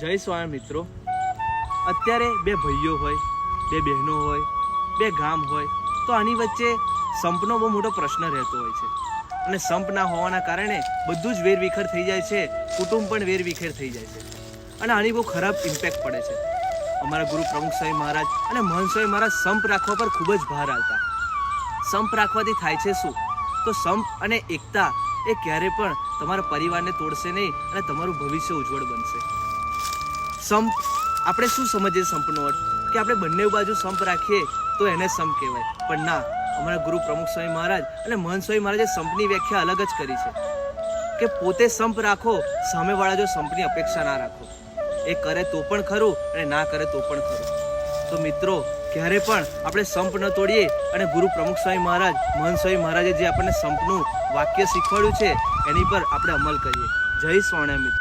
જય સ્વામી મિત્રો. અત્યારે બે ભાઈઓ હોય, બે બહેનો હોય, બે ગામ હોય, તો આની વચ્ચે સંપનો બહુ મોટો પ્રશ્ન રહેતો હોય છે. અને સંપ ના હોવાના કારણે બધું જ વેરવિખેર થઈ જાય છે, કુટુંબ પણ વેરવિખેર થઈ જાય છે. અને આની બહુ ખરાબ ઇમ્પેક્ટ પડે છે. અમારા ગુરુ પ્રમુખ સ્વામી મહારાજ અને મહંત સ્વામી મહારાજ સંપ રાખવા પર ખૂબ જ ભાર આવતા સંપ રાખવાથી થાય છે શું? તો સંપ અને એકતા એ ક્યારે પણ તમારા પરિવારને તોડશે નહીં અને તમારું ભવિષ્ય ઉજ્જવળ બનશે. સંપ આપણે શું સમજીએ સંપનો અર્થ? કે આપણે બંને બાજુ સંપ રાખીએ તો એને સંપ કહેવાય. પણ ના, અમારા ગુરુ પ્રમુખ સ્વામી મહારાજ અને મહંત સ્વામી મહારાજે સંપની વ્યાખ્યા અલગ જ કરી છે. કે પોતે સંપ રાખો, સામેવાળા જો સંપની અપેક્ષા ના રાખો. એ કરે તો પણ ખરું અને ના કરે તો પણ ખરું. તો મિત્રો, ક્યારે પણ આપણે સંપ ન તોડીએ અને ગુરુ પ્રમુખ સ્વામી મહારાજ, મહંત સ્વામી મહારાજે જે આપણને સંપનું વાક્ય શીખવાડ્યું છે, એની પર આપણે અમલ કરીએ. જય મિત્રો.